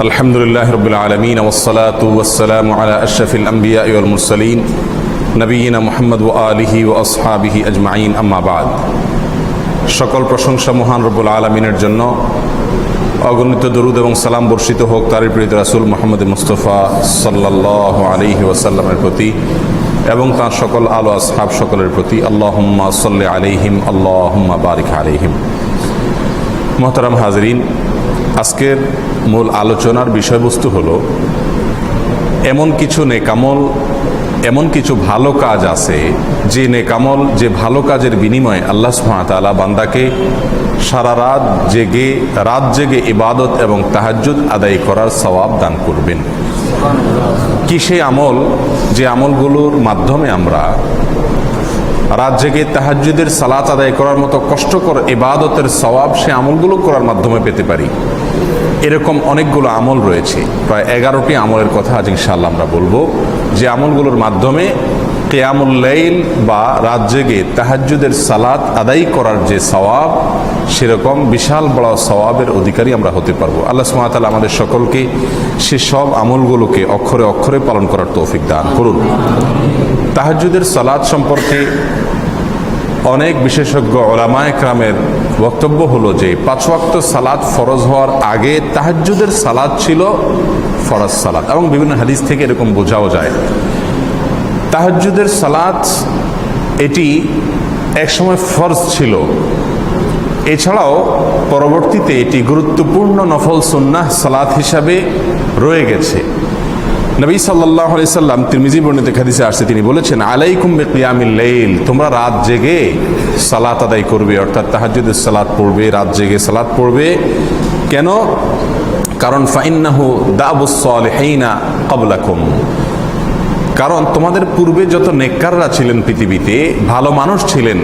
الحمد لله رب العالمين والصلاة والسلام على أشرف الأنبياء والمرسلين نبينا محمد وآله وأصحابه أجمعين أما بعد সকল প্রশংসা মহান রব্বুল আলমিনের জন্য অগণিত দরুদ এবং সালাম বর্ষিত হোক তার প্রিয় রাসুল মোহাম্মদ মুস্তফা সাল্লাহ আলিহি ওয়াসাল্লামের প্রতি এবং তার সকল আলো আসহাব সকলের প্রতি আল্লাহম্মা সাল্লি আলিহিম আল্লাহম্মা বারিক আলিহিম মোহতারাম হাজরিন আজকের মূল আলোচনার বিষয়বস্তু হলো, এমন কিছু নেকামল, এমন কিছু ভালো কাজ আছে যে নেকামল, যে ভালো কাজের বিনিময়ে আল্লাহ সুহাতালা বান্দাকে সারা রাত জেগে রাত জেগে ইবাদত এবং তাহাজ্জুদ আদায় করার সওয়াব দান করবেন। কি সে আমল? যে আমলগুলোর মাধ্যমে আমরা রাত জেগে তাহাজ্জুদের সালাত আদায় করার মতো কষ্টকর এবাদতের সওয়াব সে আমলগুলো করার মাধ্যমে পেতে পারি। এরকম অনেকগুলো আমল রয়েছে। প্রায় এগারোটি আমলের কথা আজ ইনশাআল্লাহ আমরা বলব। যে আমলগুলোর মাধ্যমে কেয়ামুল্লাইল বা রাত জেগে তাহাজ্জুদের সালাত আদায় করার যে সওয়াব, সেরকম বিশাল বড় সওয়াবের অধিকারী আমরা হতে পারব। আল্লাহ সুমাতাল আমাদের সকলকে সে সব আমলগুলোকে অক্ষরে অক্ষরে পালন করার তৌফিক দান করুন। তাহাজ্জুদের সালাদ সম্পর্কে অনেক বিশেষজ্ঞ ওলামায় ক্রামের বক্তব্য হলো যে, পাঁচ ওয়াক্ত সালাদ ফরজ হওয়ার আগে তাহাজ্জুদের সালাদ ছিল ফরজ সালাদ এবং বিভিন্ন হাদিস থেকে এরকম বোঝাও যায়। তাহাজ্জুদের সালাদ এটি একসময় ফরজ ছিল। এছাড়াও পরবর্তীতে এটি গুরুত্বপূর্ণ নফল সুন্নাহ সালাত হিসাবে রয়ে গেছে। নবী সাল্লাহ সাল্লাম তিরমিজি বর্ণিত খাদিসে আসছে, তিনি বলেছেন, আলাইকুম লাইল, তোমরা রাত জেগে সালাত আদায় করবে, অর্থাৎ তাহাজ্জুদের সালাত পড়বে, রাত জেগে সালাত পড়বে। কেন? কারণ, ফাইন্নাহু সালিহিনা ক্বাবলাকুম। কারণ, তোমাদের পূর্বে যত নেককাররা ছিলেন পৃথিবীতে, ভালো মানুষ ছিলেন,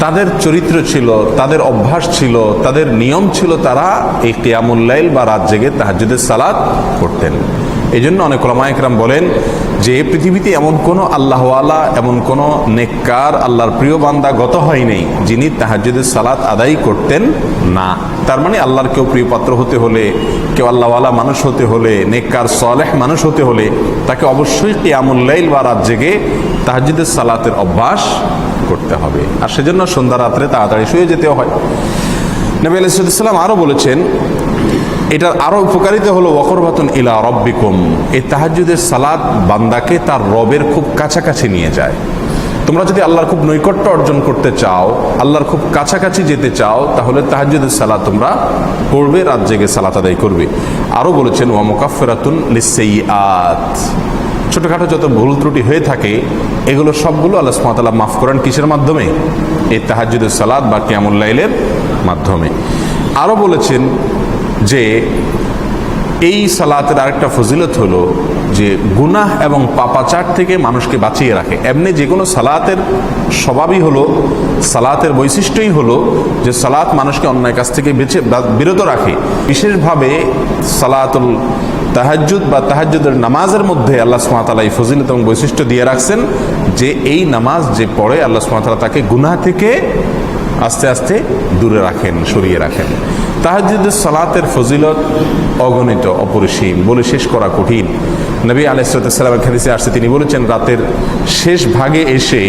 তাদের চরিত্র ছিল, তাদের অভ্যাস ছিল, তাদের নিয়ম ছিল তারা এই কিয়ামুল্লাইল বা রাত জেগে তাহাজ্জুদের সালাত করতেন এই জন্য অনেক ওলামায়করাম বলেন যে পৃথিবীতে এমন কোনো আল্লাহওয়ালা, এমন কোনো নেককার, আল্লাহর প্রিয় বান্দা গত হয় হয়নি যিনি তাহাজুদের সালাত আদায় করতেন না। তার মানে আল্লাহর কেউ প্রিয় পাত্র হতে হলে, কেউ আল্লাহওয়ালা মানুষ হতে হলে, নেককার, সলেহ মানুষ হতে হলে তাকে অবশ্যই কিয়ামুল্লাইল বা রাত জেগে তাহাজুদের সালাতের অভ্যাস করতে হবে। আর সেজন্য সন্ধ্যা রাত্রে তাড়াতাড়ি শুয়ে যেতেও হয়। নবী আলাইসাল্লাম আরও বলেছেন এটার আরও উপকারিতা হলো ওকরবাতন ইলা রব্বিকুম। এই তাহাজুদের সালাদ বান্দাকে তার রবের খুব কাছাকাছি নিয়ে যায়। তোমরা যদি আল্লাহর খুব নৈকট্য অর্জন করতে চাও, আল্লাহর খুব কাছাকাছি যেতে চাও, তাহলে তাহাজুদের সালাদ তোমরা পড়বে, রাত জেগে সালাত আদায় করবে। আরও বলেছেন, ওয়া মোকাফেরাতুন আত ছোটোখাটো যত ভুল ত্রুটি হয়ে থাকে, এগুলো সবগুলো আল্লাহ সুমাতাল্লাহ মাফ করেন কিসের মাধ্যমে? এই তাহাজুদের সালাদ বা কিয়ামুল্লাইলের মাধ্যমে। আরও বলেছেন যে এই সালাতের আরেকটা ফজিলত হলো যে গুনাহ এবং পাপাচার থেকে মানুষকে বাঁচিয়ে রাখে। এমনি যে কোনো সালাতের স্বভাবই হলো, সালাতের বৈশিষ্ট্যই হলো যে সালাত মানুষকে অন্যায় কাছ থেকে বেঁচে বিরত রাখে। বিশেষভাবে সালাতুল তাহাজুদ বা তাহাজুদের নামাজের মধ্যে আল্লাহ সুমাতালা এই ফজিলত এবং বৈশিষ্ট্য দিয়ে রাখছেন যে এই নামাজ যে পড়ে আল্লাহ সুমাতালা তাকে গুনাহ থেকে আস্তে আস্তে দূরে রাখেন, সরিয়ে রাখেন তাহাজুদের সালাতের ফজিলত অগণিত, অপরিসীম বলে শেষ করা কঠিন নবী আলাইসালামের খাদিসে আসছে, তিনি বলেছেন, রাতের শেষ ভাগে এসে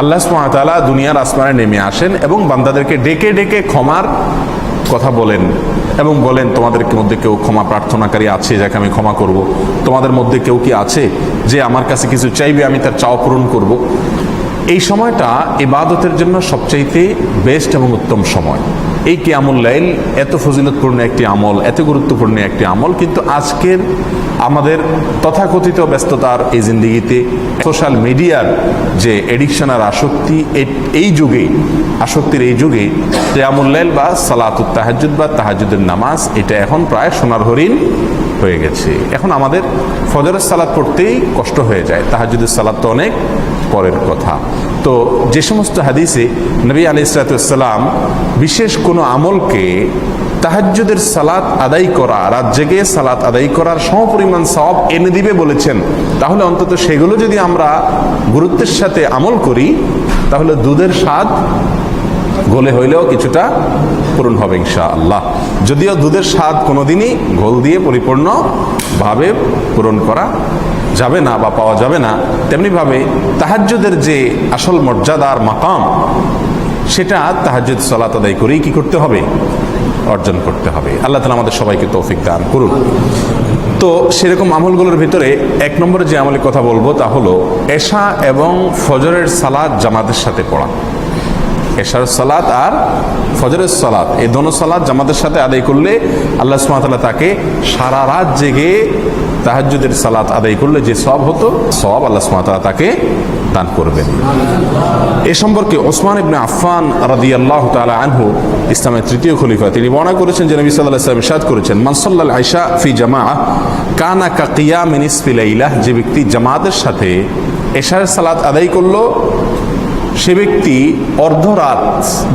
আল্লাহ সুমাতালা দুনিয়ার আসমানে নেমে আসেন এবং বান্দাদেরকে ডেকে ডেকে ক্ষমার কথা বলেন এবং বলেন, তোমাদের মধ্যে কেউ ক্ষমা প্রার্থনাকারী আছে যাকে আমি ক্ষমা করব। তোমাদের মধ্যে কেউ কি আছে যে আমার কাছে কিছু চাইবে, আমি তার চাও পূরণ করব। এই সময়টা ইবাদতের জন্য সবচাইতে বেস্ট এবং উত্তম সময়। এই কিয়ামুল লাইল এত ফজিলতপূর্ণ একটি আমল, এত গুরুত্বপূর্ণ একটি আমল, কিন্তু আজকের আমাদের তথাকথিত ব্যস্ততার এই জিন্দিগিতে সোশ্যাল মিডিয়ার যে এডিকশন আর আসক্তি এই যুগে, আসক্তির এই যুগে কিয়ামুল্লাইল বা সালাতুত তাহাজুদ বা তাহাজুদের নামাজ, এটা এখন প্রায় সোনার হরিণ। হয়ে গেছে। এখন আমাদের ফজরের সালাদ পড়তেই কষ্ট হয়ে যায় তাহাজুদের সালাদ তো অনেক পরের কথা। তো যে সমস্ত হাদিসে নবী আলি ইসলাতাম বিশেষ কোনো আমলকে তাহাজ্জুদের সালাত আদায় করা, রাত জেগে সালাত আদায় করার সমপরিমাণ সব এনে দিবে বলেছেন, তাহলে অন্তত সেগুলো যদি আমরা গুরুত্বের সাথে আমল করি, তাহলে দুধের স্বাদ ঘোলে হইলেও কিছুটা পূরণ হবে ইনশা আল্লাহ যদিও দুধের স্বাদ কোনোদিনই ঘোল দিয়ে পরিপূর্ণভাবে পূরণ করা যাবে না বা পাওয়া যাবে না, তেমনিভাবে তাহাজ্জুদের যে আসল মর্যাদার মাকাম, সেটা তাহাজ্জুদ সালাত আদায় করেই কি করতে হবে? অর্জন করতে হবে। আল্লাহ তালা আমাদের সবাইকে তৌফিক দান করুন। তো সেরকম আমলগুলোর ভিতরে এক নম্বরে যে আমলের কথা বলব তা হলো এশা এবং ফজরের সালাদ জামাতের সাথে পড়া। এশার সালাত আর ফজরের সালাত। এই দোনো সালাত জামাতের সাথে আদায় করলে আল্লাহ সুমাতাল্লাহ তাকে সারা রাত জেগে তাহাজ্জুদের সালাত আদায় করলে যে সব হতো সব আল্লাহ সুমাতাল্লাহ তাকে দান করবেন। এ সম্পর্কে ওসমান ইবনে আফফান রাদি আল্লাহ তালা আনহু, ইসলামের তৃতীয় খলিফা, তিনি বর্ণনা করেছেন যে নবী সাল্লাহ ইসলাম ইসাদ করেছেন মানসাল্লাল আয়সা ফি জামা কানা কাকিয়া মিনিস ফিলাইলাহ যে ব্যক্তি জামাতের সাথে এশার সালাত আদায় করল সে ব্যক্তি অর্ধরাত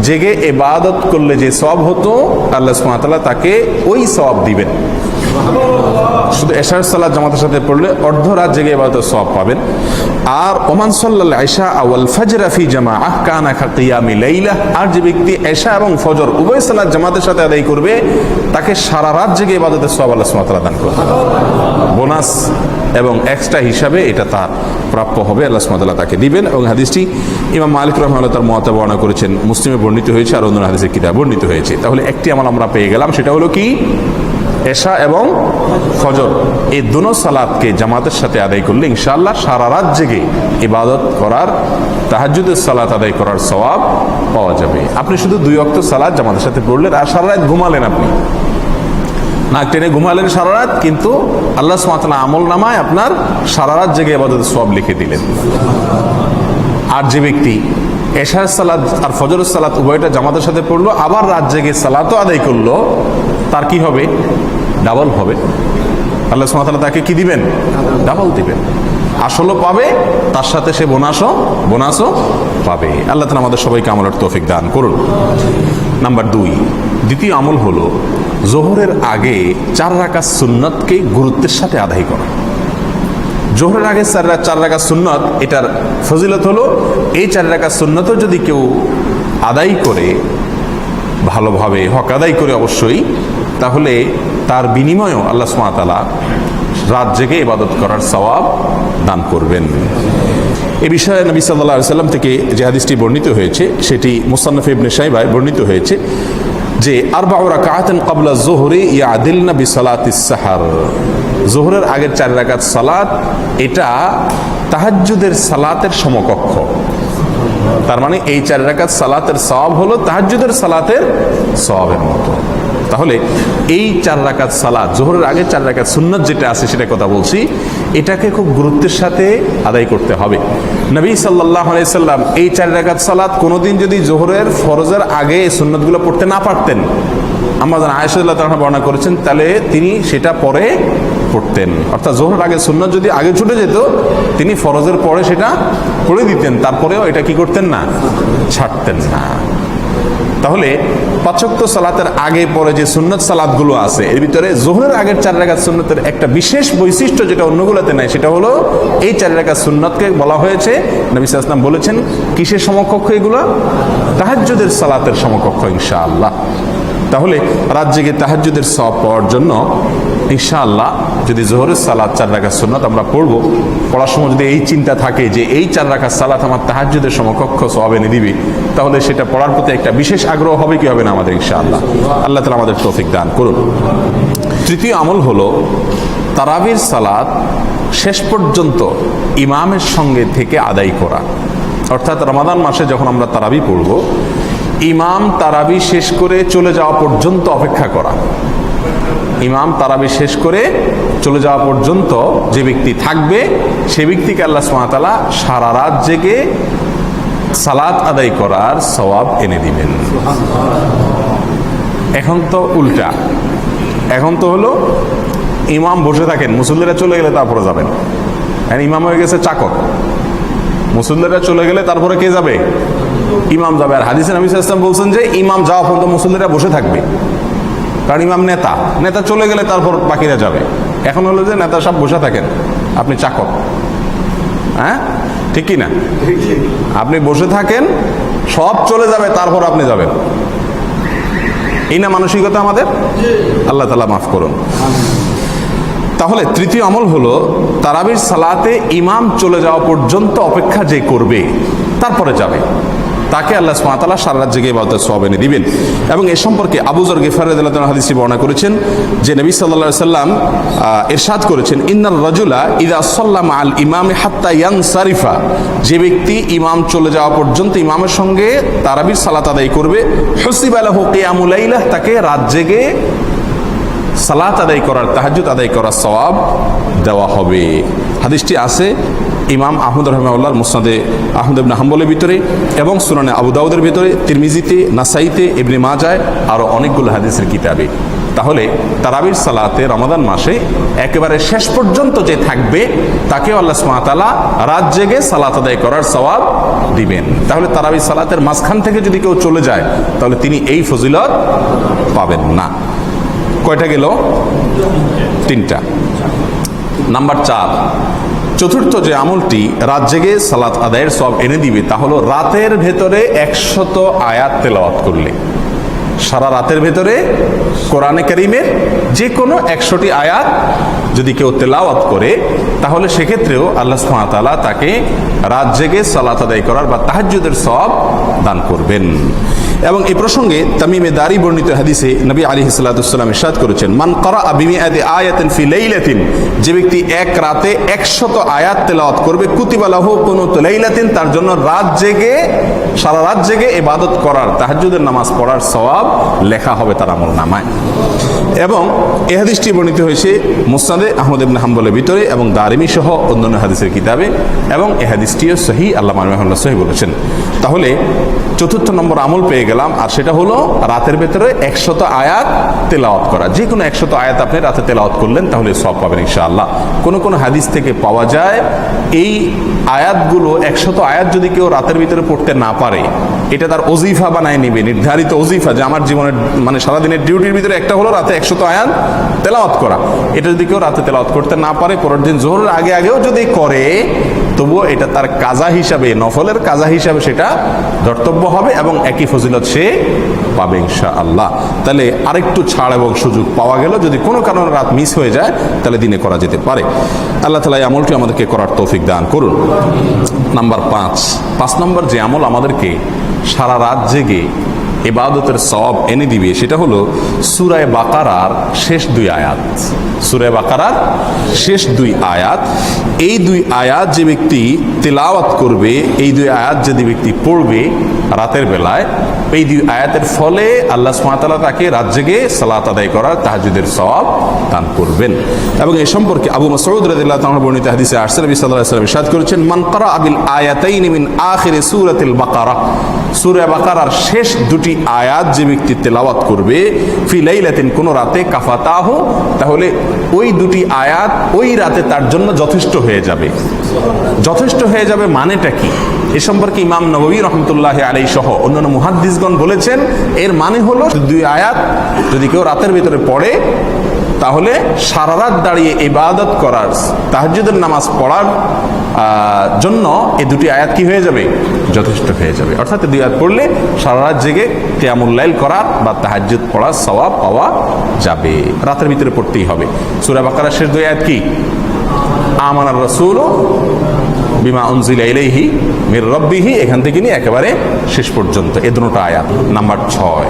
জেগে এবাদত করলে যে সব হতো, আল্লাহ সুমাতাল্লাহ তাকে ওই সব দিবেন। শুধু এশার সালাদ জামাতের সাথে পড়লে অর্ধরাত জেগে এবাদত সব পাবেন। আর ওমান সাল্লাহ আয়সা আওয়াল ফজরাফি জামা আহ কানা কিয়ামি লাইলা, আর যে ব্যক্তি এশা এবং ফজর উভয় সালাদ জামাতের সাথে আদায় করবে, তাকে সারা রাত জেগে ইবাদতের সব আল্লাহ সুমাতাল্লাহ দান করবে বোনাস এবং এক্সট্রা হিসাবে এটা তার প্রাপ্য হবে। আল্লাহ সুমাতাল্লাহ তাকে দিবেন এবং হাদিসটি ইমাম মালিক রহমাল্লাহ তার মহাতা বর্ণনা করেছেন। মুসলিমে বর্ণিত হয়েছে আর অন্য হাদিসের কিতাব বর্ণিত হয়েছে। তাহলে একটি আমল আমরা পেয়ে গেলাম, সেটা হলো কি? এশা এবং ফজর। এই দুনো সালাদকে জামাতের সাথে আদায় করলে ইনশাআল্লাহ সারা রাত জেগে ইবাদত করার তাহাজুদের সালাত আদায় করার সওয়াব পাওয়া যাবে। আপনি শুধু দুই অক্ত সালাদ জামাতের সাথে পড়লেন আর সারা রাত ঘুমালেন আপনি। নাক টেনে ঘুমালেন সারা রাত, কিন্তু আল্লাহ সুমাতলা আমল নামায় আপনার সারা রাত জেগে আবাদত সব লিখে দিলেন। আর যে ব্যক্তি এশার সালাদ আর ফজর সালাদ উভয়টা জামাতের সাথে পড়ল, আবার রাত জেগে সালাতও আদায় করল, তার কি হবে? ডাবল হবে। আল্লাহ সুমাতলা তাকে কি দিবেন? ডাবল দিবেন। আসলও পাবে, তার সাথে সে বোনাসও বোনাসও পাবে। আল্লাহ তালা আমাদের সবাইকে আমলের তৌফিক দান করুন। নাম্বার দুই, দ্বিতীয় আমল হলো জোহরের আগে চার রাখা সুন্নতকে গুরুত্বের সাথে আদায় করা। জোহরের আগে চার চার রাখা সুন্নত, এটার ফজিলত হলো, এই চার রাখা সুন্নতও যদি কেউ আদায় করে, ভালোভাবে, হক আদায় করে অবশ্যই, তাহলে তার বিনিময়েও আল্লাহ সুমাতালা রাত জেগে ইবাদত করার সওয়াব দান করবেন। এ বিষয়ে নবী সাল্লাহ সাল্লাম থেকে যে হাদিসটি বর্ণিত হয়েছে, সেটি মুসান্নফ ইবনে সাইবায় বর্ণিত হয়েছে। যে আরবা ওরা কাহাতেন কাবলা জোহরে ইয়া আদিল না সালাতিস সাহার। জোহরের আগের চার রাকাত সালাত, এটা তাহাজ্জুদের সালাতের সমকক্ষ। তার মানে এই চার রাকাত সালাতের সওয়াব হলো তাহাজ্জুদের সালাতের সওয়াবের মতো। তাহলে এই চার রাকাত সালাত, জোহরের আগে চার রাকাত সুন্নত যেটা আছে সেটা কথা বলছি, এটাকে খুব গুরুত্বের সাথে আদায় করতে হবে। নবী সাল্লাহ সাল্লাম এই চার রাকাত সালাত কোনোদিন যদি জোহরের ফরজের আগে এই সুন্নতগুলো পড়তে না পারতেন আমাদের আয়সাল্লাহ তারা বর্ণনা করেছেন, তাহলে তিনি সেটা পরে পড়তেন। অর্থাৎ জোহরের আগে সুন্নত যদি আগে ছুটে যেত, তিনি ফরজের পরে সেটা পড়ে দিতেন, তারপরেও এটা কি করতেন না, ছাড়তেন না। তাহলে পাচক্ত সালাতের আগে পরে যে সুন্নত সালাদগুলো আছে, এর ভিতরে জোহরের আগের চার রেখা সুন্নতের একটা বিশেষ বৈশিষ্ট্য যেটা অন্যগুলোতে নাই, সেটা হলো এই চার রেখা সুন্নতকে বলা হয়েছে, নবী সালাম বলেছেন, কিসের সমকক্ষ এগুলো? তাহাজ্জুদের সালাতের সমকক্ষ, ইনশাআল্লাহ। তাহলে রাত জেগে তাহাজ্জুদের সব পাওয়ার জন্য ইনশাআল্লাহ যদি জোহরের সালাত চার রাখা সুন্নত আমরা পড়ব, পড়ার সময় যদি এই চিন্তা থাকে যে এই চার রাখা সালাত আমার তাহাজ্জুদের সমকক্ষ সব এনে দিবি তাহলে সেটা পড়ার প্রতি একটা বিশেষ আগ্রহ হবে কি হবে না আমাদের ইনশাআল্লাহ। আল্লাহ তালা আমাদের তৌফিক দান করুন। তৃতীয় আমল হলো তারাবির সালাত শেষ পর্যন্ত ইমামের সঙ্গে থেকে আদায় করা। অর্থাৎ রমাদান মাসে যখন আমরা তারাবি পড়ব ইমাম তারাবি শেষ করে চলে যাওয়া পর্যন্ত অপেক্ষা করা। ইমাম তারাবি শেষ করে চলে যাওয়া পর্যন্ত যে ব্যক্তি থাকবে, সে ব্যক্তিকে আল্লাহ সুমাতালা সারা রাত জেগে সালাত আদায় করার সওয়াব এনে দিবেন। এখন তো উল্টা। এখন তো হলো ইমাম বসে থাকেন, মুসল্লিরা চলে গেলে তারপরে যাবেন। ইমাম হয়ে গেছে চাকর। মুসল্লিরা চলে গেলে তারপরে কে যাবে? ইমাম যাবে আর হাদিসে নবী ইসলাম বলছেন যে ইমাম যাওয়া পর্যন্ত মুসল্লিরা বসে থাকবে। কারণ ইমাম নেতা। নেতা চলে গেলে তারপর বাকিরা যাবে। এখন হলো যে নেতা সব বসে থাকেন। আপনি চাকর। হ্যাঁ? ঠিক কি না আপনি বসে থাকেন, সব চলে যাবে, তারপর আপনি যাবেন। এই না মানসিকতা আমাদের? আল্লাহ তালা মাফ করুন। তাহলে তৃতীয় আমল হলো, তারাবির সালাতে ইমাম চলে যাওয়া পর্যন্ত অপেক্ষা যে করবে, তারপরে যাবে। তাকে আল্লাহ সুমাতালা সারা রাত জেগে বাবদ সব এনে দিবেন। এবং এ সম্পর্কে আবুজর গেফার হাদিসি বর্ণনা করেছেন যে নবী সাল্লা সাল্লাম আহ, ইরশাদ করেছেন ইন্নার রাজুলা ইদা সাল্লাম আল ইমামে হাত্তা ইয়ান সারিফা যে ব্যক্তি ইমাম চলে যাওয়া পর্যন্ত ইমামের সঙ্গে তারাবির সালাত আদায় করবে। হসিব আলাহ কিয়ামুলাইলাহ তাকে রাত জেগে সালাত আদায় করার তাহাজুদ আদায় করার সওয়াব দেওয়া হবে। হাদিসটি আছে ইমাম আহমদ রহমাউল্লাহর মুসনাদে আহমদ ইবনে হাম্বলের ভিতরে এবং সুনানে আবু দাউদের ভিতরে, তিরমিজিতে, নাসাইতে, ইবনে মাজায় আরও অনেকগুলো হাদিসের কিতাবে। তাহলে তারাবির সালাতে রমাদান মাসে একেবারে শেষ পর্যন্ত যে থাকবে, তাকেও আল্লাহ সুমাতালা রাত জেগে সালাত আদায় করার সওয়াব দিবেন। তাহলে তারাবির সালাতের মাঝখান থেকে যদি কেউ চলে যায়, তাহলে তিনি এই ফজিলত পাবেন না। কয়টা গেল? তিনটা। নাম্বার চার চতুর্থ যে আমলটি, রাত জেগে সালাত আদায়ের সব এনে দিবে, তা হলো রাতের ভেতরে একশত আয়াত তেলাওয়াত করলে। সারা রাতের ভেতরে কোরআনে করিমের যে কোনো একশোটি আয়াত যদি কেউ তেলাওয়াত করে, তাহলে সেক্ষেত্রেও আল্লাহ তাআলা তাকে রাত জেগে সালাত আদায় করার বা তাহাজ্জুদের সব দান করবেন। এবং এই প্রসঙ্গে তামিমে দারি বর্ণিত হাদিসে নবী আলী সাল্লাতুসাল্লাম ইসাদ করেছেন, মান করা আবিমি আদি আয়াতিন ফি লেইলাতিন যে ব্যক্তি এক রাতে একশত আয়াত তেলাওয়াত করবে কুতিবালাহ কোন লাইলাতিন, তার জন্য রাত জেগে সারা রাত জেগে ইবাদত করার, তাহাজ্জুদের নামাজ পড়ার সওয়াব লেখা হবে তার আমল নামায়। এবং এ হাদিসটি বর্ণিত হয়েছে মুসনাদে আহমদ ইবনে হাম্বলের ভিতরে এবং দারিমি সহ অন্যান্য হাদিসের কিতাবে এবং এ হাদিসটিও সহি, আল্লাহ মাহমুল্লাহ সহি বলেছেন। তাহলে চতুর্থ নম্বর আমল পেয়ে গেলাম, আর সেটা হলো রাতের ভেতরে একশত আয়াত তেলাওয়াত করা। যে কোনো একশত আয়াত আপনি রাতে তেলাওয়াত করলেন, তাহলে সব পাবেন ইনশাআল্লাহ। কোনো কোনো হাদিস থেকে পাওয়া যায়, এই আয়াতগুলো একশত আয়াত যদি কেউ রাতের ভিতরে পড়তে না পারে এটা তার অজিফা বানায় নিবে, নির্ধারিত অজিফা যে আমার জীবনের মানে সারাদিনের ডিউটির ভিতরে একটা হলো রাতে একশত আয়াত তেলাওয়াত করা। এটা যদি কেউ রাতে তেলাওয়াত করতে না পারে, পরের দিন জোহরের আগে আগেও যদি করে তবুও এটা তার কাজা হিসাবে, নফলের কাজা হিসাবে সেটা ধর্তব্য হবে এবং একই ফজিলত সে পাবে ইনশা আল্লাহ তাহলে আরেকটু ছাড় এবং সুযোগ পাওয়া গেল। যদি কোনো কারণে রাত মিস হয়ে যায়, তাহলে দিনে করা যেতে পারে। আল্লাহ তালা এই আমলটি আমাদেরকে করার তৌফিক দান করুন। নাম্বার পাঁচ পাঁচ নম্বর যে আমল আমাদেরকে সারা রাত জেগে ইবাদতের সব এনে দিবে, সেটা হলো সুরায় বাকারার শেষ দুই আয়াত। সুরায় বাকারার শেষ দুই আয়াত। এই দুই আয়াত যে ব্যক্তি তেলাওয়াত করবে, এই দুই আয়াত যদি ব্যক্তি পড়বে রাতের বেলায় এই দুই আয়াতের ফলে আল্লাহ সুমাতালা তাকে রাত জেগে সালাত আদায় করার তাহাজুদের সব দান করবেন। এবং এই সম্পর্কে আবু মাসউদ রাদিয়াল্লাহু তাআলা বর্ণিত হাদিসে আরসল ওয়াসাল্লাম ইরশাদ করেছেন, মান ক্বারা আবিল আয়াতাইন মিন আখির সূরাতিল বাকারা। সূরা বাকারার শেষ দুটি আয়াত যে ব্যক্তি তেলাওয়াত করবে, ফি লাইলাতিন, কোন রাতে কাফাতাহু, তাহলে ওই দুটি আয়াত ওই রাতে তার জন্য যথেষ্ট হয়ে যাবে। যথেষ্ট হয়ে যাবে মানেটা কি? এ সম্পর্কে ইমাম নবী রহমতুল্লাহ আলাই সহ অন্যান্য মুহাদ্দিসগণ বলেছেন, এর মানে হলো দুই আয়াত যদি কেউ রাতের ভিতরে পড়ে, তাহলে সারা রাত দাঁড়িয়ে ইবাদত করার, তাহাজ্জুদের নামাজ পড়ার জন্য এই দুটি আয়াত কি হয়ে যাবে? যথেষ্ট হয়ে যাবে। অর্থাৎ দুই আয়াত পড়লে সারা রাত জেগে কেয়ামুল্লাইল করার বা তাহাজ্জুদ পড়ার সওয়াব পাওয়া যাবে। রাতের ভিতরে পড়তেই হবে। সূরা বাকারার শেষ দুই আয়াত কি? আমানার রসুল বিমা উনজিলা ইলাইহি মির রব্বিহি, এখান থেকে নিয়ে একেবারে শেষ পর্যন্ত। এ দুটো আয়াত। নাম্বার ছয়,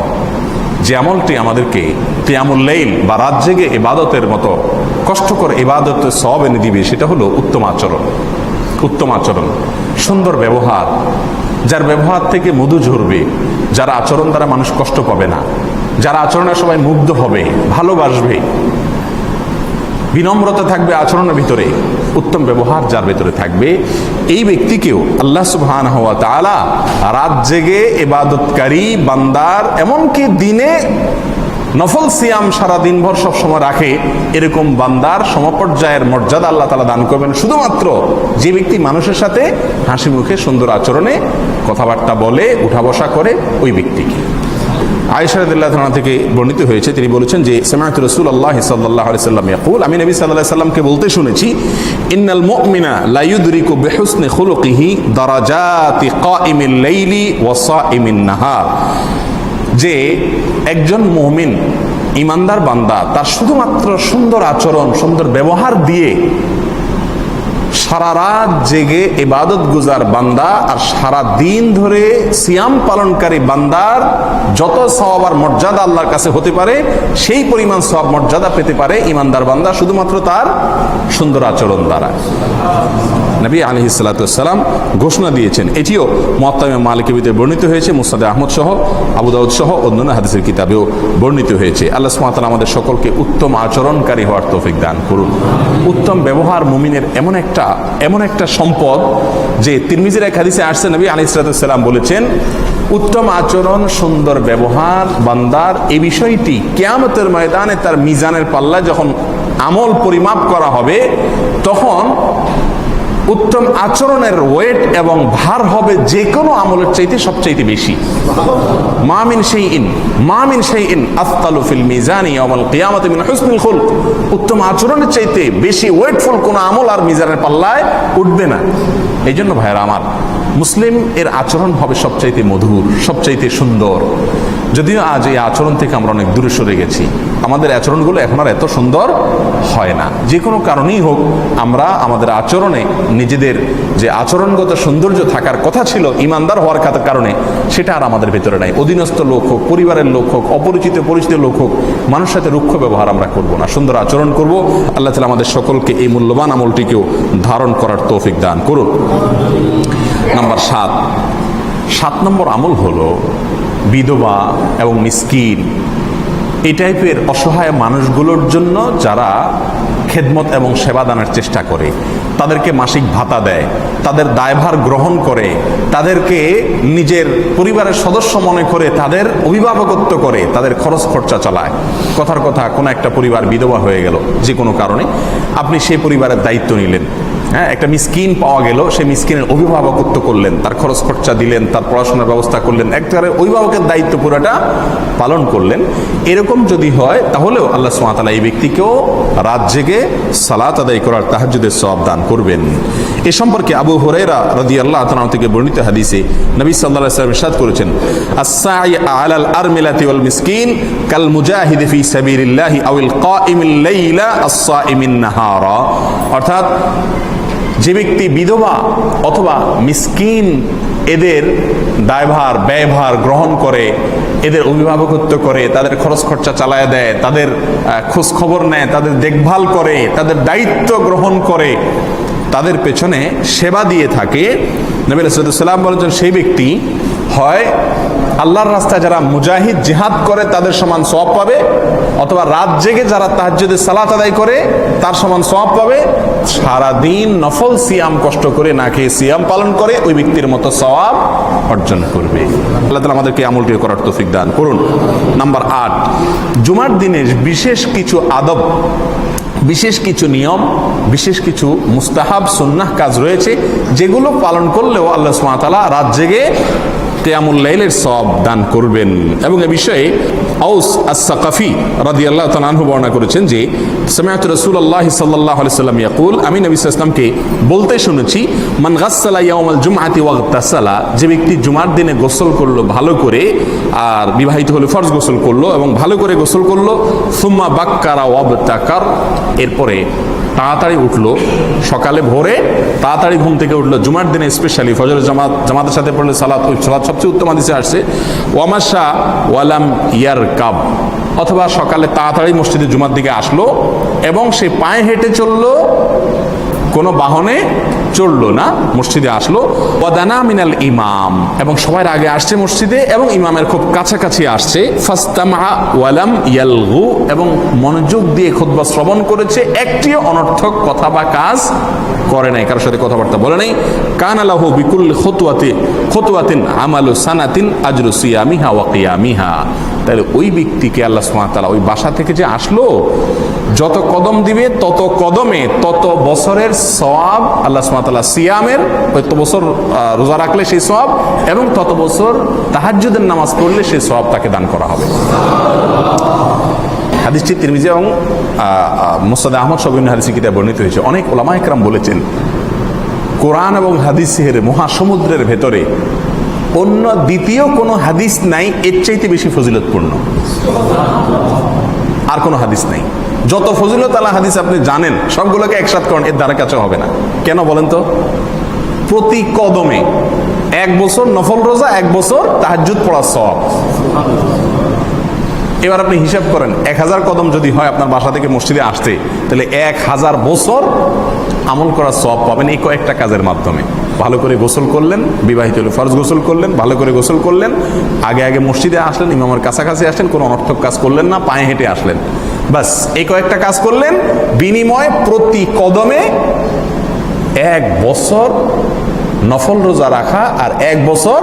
যে আমলটি আমাদেরকে কিয়ামুল্লাইল বা রাত জেগে ইবাদতের মতো কষ্টকর ইবাদতের সব এনে দিবে, সেটা হলো উত্তম আচরণ। উত্তম আচরণ। সুন্দর ব্যবহার। যার ব্যবহার থেকে মধু ঝরবে, যার আচরণ দ্বারা মানুষ কষ্ট পাবে না, যার আচরণে সবাই মুগ্ধ হবে, ভালোবাসবে, বিনম্রতা থাকবে আচরণের ভিতরে উত্তম ব্যবহার যার ভেতরে থাকবে। এই ব্যক্তিকেও আল্লাহ সুবহান হওয়া তাআলা রাত জেগে এবাদতকারী বান্দার এমনকি দিনে নফল সিয়াম সারা দিনভর সবসময় রাখে, এরকম বান্দার সমপর্যায়ের মর্যাদা আল্লাহ তালা দান করবেন। শুধুমাত্র যে ব্যক্তি মানুষের সাথে হাসি মুখে সুন্দর আচরণে কথাবার্তা বলে উঠা বসা করে, ওই ব্যক্তিকে। আয়সারদুল্লাহ থেকে বর্ণিত হয়েছে, তিনি বলেছেন যে সামায়াত রসুল আল্লাহ সাল্লাহ সাল্লাম ইয়াকুল আমি নবী সাল্লাহ সাল্লামকে বলতে শুনেছি, ইন্নাল মুমিনা লাইয়ুদরিকু বিহুসনি খুলুকিহি দারাজাতি কাইমিল লাইলি ওয়া সাইমিন নাহার যে একজন মুমিন, ইমানদার বান্দা, তার শুধুমাত্র সুন্দর আচরণ, সুন্দর ব্যবহার দিয়ে সারা রাত জেগে ইবাদত গুজার বান্দা আর সারা দিন ধরে সিয়াম পালনকারী বান্দার যত সবার মর্যাদা আল্লাহর কাছে হতে পারে, সেই পরিমাণ সব মর্যাদা পেতে পারে ইমানদার বান্দা শুধুমাত্র তার সুন্দর আচরণ দ্বারা। নবী আলহি সালাতাম ঘোষণা দিয়েছেন। এটিও মহাত্তামে মালিকেবিতে বর্ণিত হয়েছে মুসাদে আহমদ সহ, আবু দাউদ সহ, অন্যান্য হাদিসের কিতাবেও বর্ণিত হয়েছে। আল্লাহ সুমাতাল আমাদের সকলকে উত্তম আচরণকারী হওয়ার তৌফিক দান করুন। উত্তম ব্যবহার মুমিনের এমন একটা এমন একটা সম্পদ যে তিরমিজির এক হাদিসে আসছে, নবী আলি সালাতাম বলেছেন, উত্তম আচরণ, সুন্দর ব্যবহার, বান্দার এই বিষয়টি কেয়ামতের ময়দানে তার মিজানের পাল্লা যখন আমল পরিমাপ করা হবে, তখন উত্তম আচরণের ওয়েট এবং ভার হবে যে কোনো আমলের চাইতে সবচাইতে বেশি। মামিন সেই ইন মামিন সেই ইন আফতালু ফিল মিজানি অমল কিয়ামত মিন হুসনুল খুল উত্তম আচরণের চাইতে বেশি ওয়েটফুল কোনো আমল আর মিজানের পাল্লায় উঠবে না। এই জন্য ভাইয়েরা আমার মুসলিম এর আচরণ হবে সবচাইতে মধুর, সবচাইতে সুন্দর। যদিও আজ এই আচরণ থেকে আমরা অনেক দূরে সরে গেছি। আমাদের আচরণগুলো এখন আর এত সুন্দর হয় না। যে কোনো কারণেই হোক, আমরা আমাদের আচরণে নিজেদের যে আচরণগত সৌন্দর্য থাকার কথা ছিল, ইমানদার হওয়ার কারণে সেটা আর আমাদের ভেতরে নাই। অধীনস্থ লোক হোক, পরিবারের লোক হোক, অপরিচিত পরিচিত লোক হোক মানুষ সাথে রুক্ষ ব্যবহার আমরা করব না। সুন্দর আচরণ করব। আল্লাহ তালা আমাদের সকলকে এই মূল্যবান আমলটিকেও ধারণ করার তৌফিক দান করুন। নাম্বার সাত। সাত নম্বর আমল হলো বিধবা এবং মিসকিন। এই টাইপের অসহায় মানুষগুলোর জন্য যারা খেদমত এবং সেবা দানের চেষ্টা করে, তাদেরকে মাসিক ভাতা দেয়, তাদের দায়ভার গ্রহণ করে, তাদেরকে নিজের পরিবারের সদস্য মনে করে, তাদের অভিভাবকত্ব করে, তাদের খরচ খরচা চালায়। কথার কথা, কোনো একটা পরিবার বিধবা হয়ে গেল, যে কোনো কারণে। আপনি সেই পরিবারের দায়িত্ব নিলেন। হ্যাঁ একটা মিসকিন পাওয়া গেল সেই মিসকিনের অভিভাবকত্ব করলেন, তার খরচ খরচা দিলেন, তার পড়াশোনার ব্যবস্থা করলেন, একবারে অভিভাবকের দায়িত্ব পুরোটা পালন করলেন। এরকম যদি হয়, তাহলেও আল্লাহ সুমাতালা এই ব্যক্তিকেও রাত জেগে সালাত আদায় করার তাহাজুদের সব দান করবেন। এ সম্পর্কে আবু হরাইরা রাদি আল্লাহ তালাম থেকে বর্ণিত হাদিসে নবী সাল্লাহ সাল্লাম ইরশাদ করেছেন আসাই আলাল আরমিলাতি ওয়াল মিসকিন কাল মুজাহিদ ফি সাবিলিল্লাহি আউল কাইমিল লাইলা আস-সাইমিন নাহারা। অর্থাৎ যে ব্যক্তি বিধবা অথবা মিসকিন, এদের দায়ভার, ব্যয়ভার গ্রহণ করে, এদের অভিভাবকত্ব করে, তাদের খরচ খরচা চালায় দেয়, তাদের খোঁজ খবর নেয়, তাদের দেখভাল করে, তাদের দায়িত্ব গ্রহণ করে, তাদের পেছনে সেবা দিয়ে থাকে। নবী সাল্লাম বলেছেন, সেই ব্যক্তি হয় আল্লাহর রাস্তায় যারা মুজাহিদ জিহাদ করে, তাদের সমান সওয়াব পাবে। অথবা রাত জেগে যারা তাহাজ্জুদের সালাত আদায় করে, তার সমান সওয়াব পাবে। সারাদিন নফল সিয়াম কষ্ট করে না খেয়ে সিয়াম পালন করে, ওই ব্যক্তির মতো সওয়াব অর্জন করবে। আল্লাহ তালা আমাদেরকে আমলটি করার তৌফিক দান করুন। নাম্বার আট, জুমার দিনের বিশেষ কিছু আদব, বিশেষ কিছু নিয়ম, বিশেষ কিছু মুস্তাহাব, সুন্নাহ কাজ রয়েছে, যেগুলো পালন করলেও আল্লাহ সুমাতালা রাত জেগে কেয়ামুল্লাইলের সব দান করবেন। এবং এ বিষয়ে আউস আসাকাফি রাদি আল্লাহ তালাহু বর্ণনা করেছেন যে সমিয়াত রসুল আল্লাহ সাল্লাহ সাল্লাম ইয়াকুল, আমি নবী ইসলামকে বলতে শুনেছি, মান গাসালা ইয়াউমাল জুমআতি ওয়াগতাসালা যে ব্যক্তি জুমার দিনে গোসল করল ভালো করে, আর বিবাহিত হলে ফরজ গোসল করল এবং ভালো করে গোসল করল, সুম্মা বাক্কারা ওয়াবতাকার এরপরে তাড়াতাড়ি উঠল। সকালে ভোরে তাড়াতাড়ি ঘুম থেকে উঠল। জুমার দিনে স্পেশালি ফজর জামাত, জামাতের সাথে পড়লে সালাত, ওই সালাত সবচেয়ে উত্তম আদিসে আসছে, ওয়ামাশা ওয়ালাম ইয়ার কাব অথবা সকালে তাড়াতাড়ি মসজিদে জুমার দিকে আসলো এবং সে পায়ে হেঁটে চলল কোনো বাহনে চড়লো না, মসজিদে আসলো। ওয়াদানা মিনাল ইমাম। এবং সবার আগে আসছে মসজিদে এবং ইমামের খুব কাছাকাছি আসছে। ফাস্তামা ওয়ালাম ইয়ালগু। এবং মনোযোগ দিয়ে খুতবা শ্রবণ করেছে, একটিও অনর্থক কথা বা কাজ করে নাই, কারোর সাথে কথাবার্তা বলে নাই। কান আলাহু বিকুল খতুয়াতে খতুয়াতিন আমালু সানাতিন আজরু সিয়ামিহা ওয়া কিয়ামিহা। তাহলে ওই ব্যক্তিকে আল্লাহ সুমাতালা ওই বাসা থেকে যে আসলো, যত কদম দিবে, তত কদমে, তত বছরের সওয়াব আল্লাহ সুমাতালা সিয়ামের তত বছর রোজা রাখলে সেই সওয়াব এবং তত বছর তাহাজ্জুদের নামাজ পড়লে সেই সওয়াব তাকে দান করা হবে। হাদিসটি তিরমিজি এবং মোসাদ আহমদ সবিন হাদিসি কিতাব বর্ণিত হয়েছে। অনেক ওলামা একরাম বলেছেন, কোরআন এবং হাদিসের মহাসমুদ্রের ভেতরে অন্য দ্বিতীয় কোনো হাদিস নাই, এর চাইতে বেশি ফজিলতপূর্ণ। আর কোনো হাদিস নাই। যত ফজিলত আলা হাদিস আপনি জানেন, সবগুলোকে একসাথ করেন, এর দ্বারা কাছে হবে না। কেন বলেন তো? প্রতি কদমে এক বছর নফল রোজা, এক বছর তাহাজ্জুদ পড়া সব এবার আপনি হিসাব করেন, এক হাজার কদম যদি হয় আপনার বাসা থেকে মসজিদে আসতে, তাহলে এক হাজার বছর আমল করা সব পাবেন এই কয়েকটা কাজের মাধ্যমে। ভালো করে গোসল করলেন, বিবাহিত হলে ফরজ গোসল করলেন, ভালো করে গোসল করলেন, আগে আগে মসজিদে আসলেন, ইমামের কাছাকাছি আসলেন, কোনো অনর্থক কাজ করলেন না, পায়ে হেঁটে আসলেন। বাস, এই কয়েকটা কাজ করলেন, বিনিময় প্রতি কদমে এক বছর নফল রোজা রাখা আর এক বছর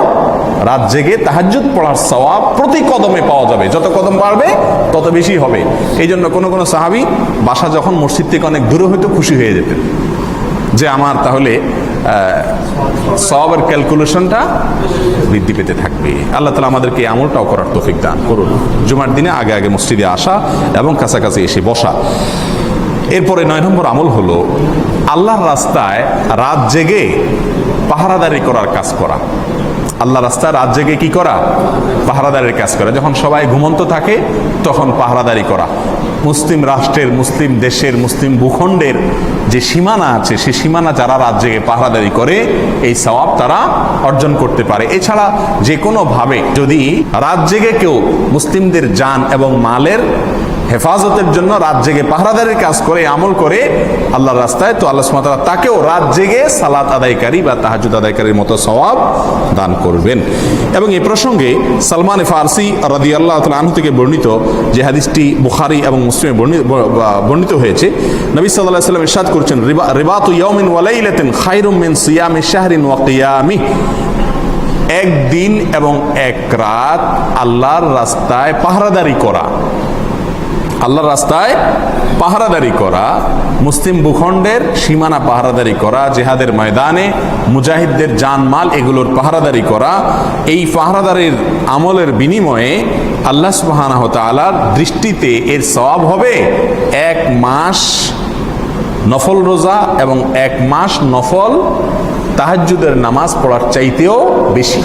রাত জেগে তাহাজ্জুদ পড়ার সওয়াব প্রতি কদমে পাওয়া যাবে। যত কদম পারবে, তত বেশি হবে। এই জন্য কোনো কোনো সাহাবি বাসা যখন মসজিদ থেকে অনেক দূরে হইতো খুশি হয়ে যেতেন। যে আমার তাহলে সবের ক্যালকুলেশনটা বৃদ্ধি পেতে থাকবে। আল্লাহ তালা আমাদেরকে আমলটাও করার তৌফিক দান করুন। জুমার দিনে আগে আগে মসজিদে আসা এবং কাছাকাছি এসে বসা। এরপরে নয় নম্বর আমল হলো আল্লাহর রাস্তায় রাত জেগে পাহারাদারি করার কাজ করা। আল্লাহ রাস্তায় রাত জেগে কি করা? পাহারাদারির কাজ করা। যখন সবাই ঘুমন্ত থাকে, তখন পাহারাদারি করা। মুসলিম রাষ্ট্রের, মুসলিম দেশের, মুসলিম ভূখণ্ডের যে সীমানা আছে, সে সীমানা যারা রাত জেগে পাহারাদারি করে, এই সওয়াব তারা অর্জন করতে পারে। এছাড়া যে কোনোভাবে যদি রাত জেগে কেউ মুসলিমদের যান এবং মালের হেফাজতের জন্য রাত জেগে পাহারাদারের কাজ করে, আমল করে আল্লাহর রাস্তায়। তো আল্লাহ সুমাতারা তাকেও রাত জেগে সালাত আদায়কারী বা তাহাজুদ আদায়কারীর মতো সওয়াব দান করবেন। এবং এই প্রসঙ্গে সালমান ফারসি রাদি আল্লাহ আনহু থেকে বর্ণিত যে হাদিসটি বুখারি এবং মুসলিমে বর্ণিত হয়েছে, নবী সাল্লাহ সাল্লাম ইরশাদ করছেন, রিবা, রিবাতু ইয়াউমিন ওয়ালাইলাতিন খায়রুম মিন সিয়ামি শাহরিন ওয়া কিয়ামি। এবং এক রাত আল্লাহর রাস্তায় পাহারাদারি করা। আল্লাহর রাস্তায় পাহারাদারি করা, মুসলিম ভূখণ্ডের সীমানা পাহারাদারি করা, জেহাদের ময়দানে মুজাহিদদের জানমাল এগুলোর পাহারাদারি করা, এই পাহারাদারির আমলের বিনিময়ে আল্লাহ সুবাহানাহ তালার দৃষ্টিতে এর সওয়াব হবে এক মাস নফল রোজা এবং এক মাস নফল তাহাজ্জুদের নামাজ পড়ার চাইতেও বেশি।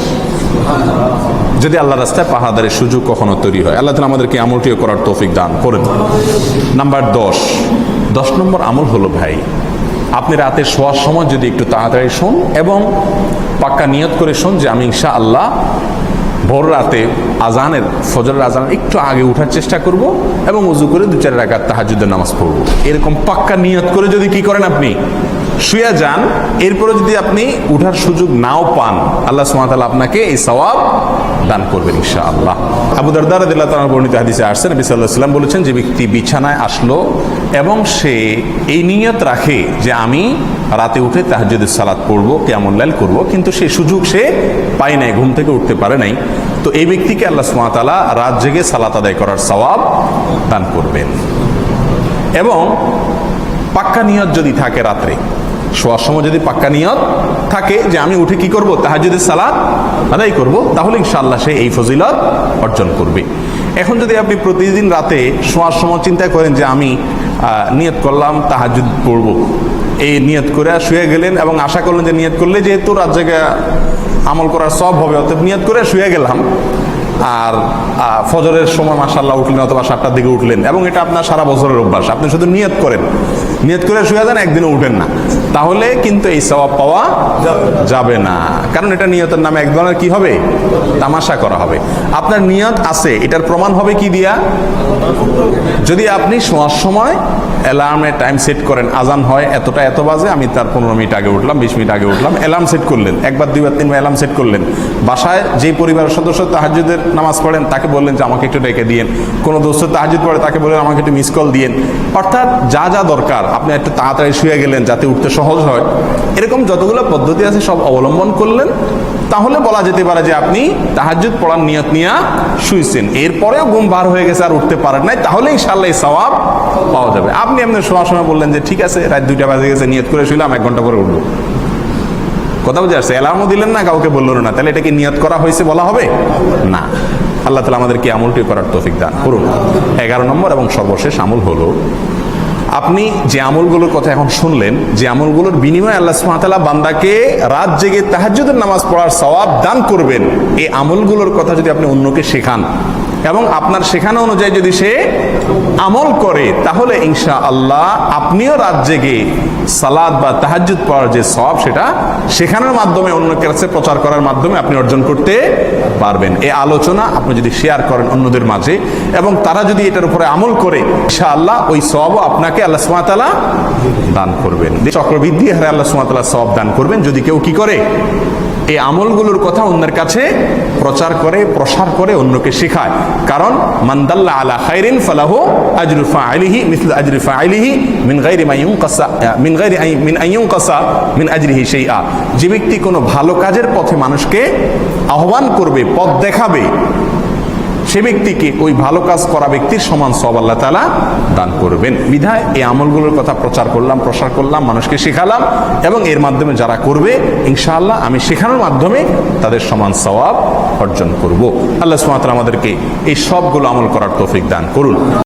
যদি আল্লাহ রাস্তায় পাহাড়ের সুযোগ কখনো তৈরি হয়, আল্লাহ আমাদেরকে আমলটিও করার তৌফিক দান করেন। নাম্বার দশ দশ নম্বর আমল হলো ভাই, আপনি রাতে শোয়ার সময় যদি একটু তাড়াতাড়ি শোন এবং পাক্কা নিয়ত করে শোন যে আমি ইনশা আল্লাহ ভোর রাতে আজানের, ফজরের আজানের একটু আগে উঠার চেষ্টা করব এবং উজু করে দু চার রাকাত তাহাজুদের নামাজ পড়ব। এরকম পাক্কা নিয়ত করে যদি কি করেন আপনি? শুয়ে যান এরপরে যদি আপনি উঠার সুযোগ নাও পান, আল্লাহ সুমাতাল আপনাকে এই সওয়াব দান করবেন ইনশা আল্লাহ আবু দরদার দিল্লাহ তালার বর্ণিত হাদিসে আসছেন, নবী সাল্লাম বলেছেন, যে ব্যক্তি বিছানায় আসলো এবং সে এই নিয়ত রাখে যে আমি রাতে উঠে তাহাজুদের সালাত পড়ব লাল করব, কিন্তু সে সুযোগ সে পায় নাই, ঘুম থেকে উঠতে পারে নাই। তো এই ব্যক্তিকে আল্লাহ সুমাতালা রাত জেগে সালাত আদায় করার সওয়াব দান করবেন। এবং পাক্কা নিয়ত যদি থাকে রাত্রে শোয়ার সময় যদি পাক্কা নিয়ত থাকে যে আমি উঠে কি করব? তাহাজুদের সালাদ আদায় করব, তাহলে ইনশাআল্লাহ সে এই ফজিলত অর্জন করবে। এখন যদি আপনি প্রতিদিন রাতে শোয়ার সময় চিন্তা করেন যে আমি নিয়ত করলাম তাহাজুদ পড়ব। এই নিয়ত করে শুয়ে গেলেন এবং আশা করলেন যে নিয়ত করলে যেহেতু রাত জায়গায় আমল করার সব হবে অর্থাৎ নিয়ত করে শুয়ে গেলাম। আর ফজরের সময় মাসাল্লাহ উঠলেন অথবা সাতটার দিকে উঠলেন। এবং এটা আপনার সারা বছরের অভ্যাস। আপনি শুধু নিয়ত করেন। নিয়ত করে শুয়ে যান, একদিনও উঠেন না। তাহলে কিন্তু এই সওয়াব পাওয়া যাবে না। কারণ এটা নিয়তের নামে এক ধরনের কি হবে? তামাশা করা হবে। আপনার নিয়ত আছে। এটার প্রমাণ হবে কি দিয়া? যদি আপনি শোয়ার সময় অ্যালার্মে টাইম সেট করেন, আজান হয়, এতটা এত বাজে, আমি তার পনেরো মিনিট আগে উঠলাম, বিশ মিনিট আগে উঠলাম, অ্যালার্ম সেট করলেন, একবার, দুইবার, তিনবার অ্যালার্ম সেট করলেন। বাসায় যে পরিবারের সদস্য তাহাজুদের নামাজ পড়েন, তাকে বললেন যে আমাকে একটু ডেকে দিয়েন। কোনো দোস্ত তাহাজুদ পড়ে, তাকে বললেন আমাকে একটু মিস কল দিয়েন। অর্থাৎ যা যা দরকার, আপনি একটু তাড়াতাড়ি শুয়ে গেলেন যাতে উঠতে সহজ হয়। এরকম যতগুলো পদ্ধতি আছে, সব অবলম্বন করলেন। তাহলে বলা যেতে পারে যে আপনি তাহাজ্জুদ পড়ার নিয়ত নিয়ে শুইছেন। এরপরেও ঘুম বার হয়ে গেছে আর উঠতে পারেন নাই, তাহলে ইনশাআল্লাহ এই সওয়াব পাওয়া যাবে। আপনি আপনার শোয়ার সময় বললেন যে, ঠিক আছে, রাত দুইটা বাজে গেছে, নিয়ত করে শুইলাম, এক ঘণ্টা পরে উঠবো। কথা বুঝে আসছে? অ্যালার্মও দিলেন না, কাউকে বললেন না। তাহলে এটাকে নিয়ত করা হয়েছে বলা হবে? না। আল্লাহ তালা আমাদেরকে আমলটি করার তৌফিক দান করুন এগারো নম্বর এবং সর্বশেষ আমল হলো আপনি যে আমলগুলোর কথা এখন শুনলেন, যে আমলগুলোর বিনিময়ে আল্লাহ সুমাতালা বান্দাকে রাত জেগে তাহাজ্জুদের নামাজ পড়ার সওয়াব দান করবেন। এই আমলগুলোর কথা যদি আপনি অন্যকে শেখান এবং আপনার শেখানো অনুযায়ী যদি সে আমল করে, তাহলে ইনশা আল্লাহ আপনিও রাত জেগে সালাদ বা তাহাজ্জুদ পড়ার যে সব সেটা শেখানোর মাধ্যমে অন্যকে কাছে প্রচার করার মাধ্যমে আপনি অর্জন করতে পারবেন। এই আলোচনা আপনি যদি শেয়ার করেন অন্যদের মাঝে এবং তারা যদি এটার উপরে আমল করে ইনশা আল্লাহ ওই সব আপনাকে আল্লাহ সুমাতালা দান করবেন। চক্রবৃদ্ধি হারে আল্লাহ সুমাতালা সব দান করবেন। যদি কেউ কি করে, এই আমলগুলোর কথা অন্যের কাছে প্রচার করে, প্রসার করে অন্যকে শেখায়। কারণ মান্দাল্লা আলা খাইরিন ফালাহু আজরু ফাআলিহি মিসল আজরু ফাআলিহি মিন গায়রি মা কাসা মিন আই, মিন আইয়ুনকাসা মিন আজরিহি শাইআ। যে ব্যক্তি কোনো ভালো কাজের পথে মানুষকে আহ্বান করবে, পথ দেখাবে সে ব্যক্তিকে ওই ভালো কাজ করা ব্যক্তির সমান সব আল্লাহ তালা দান করবেন। বিধায় এই আমলগুলোর কথা প্রচার করলাম, প্রসার করলাম, মানুষকে শেখালাম এবং এর মাধ্যমে যারা করবে, ইনশাআল্লাহ আমি শেখানোর মাধ্যমে তাদের সমান সওয়াব অর্জন করব। আল্লাহ সুমাত্রা আমাদেরকে এই সবগুলো আমল করার তৌফিক দান করুন।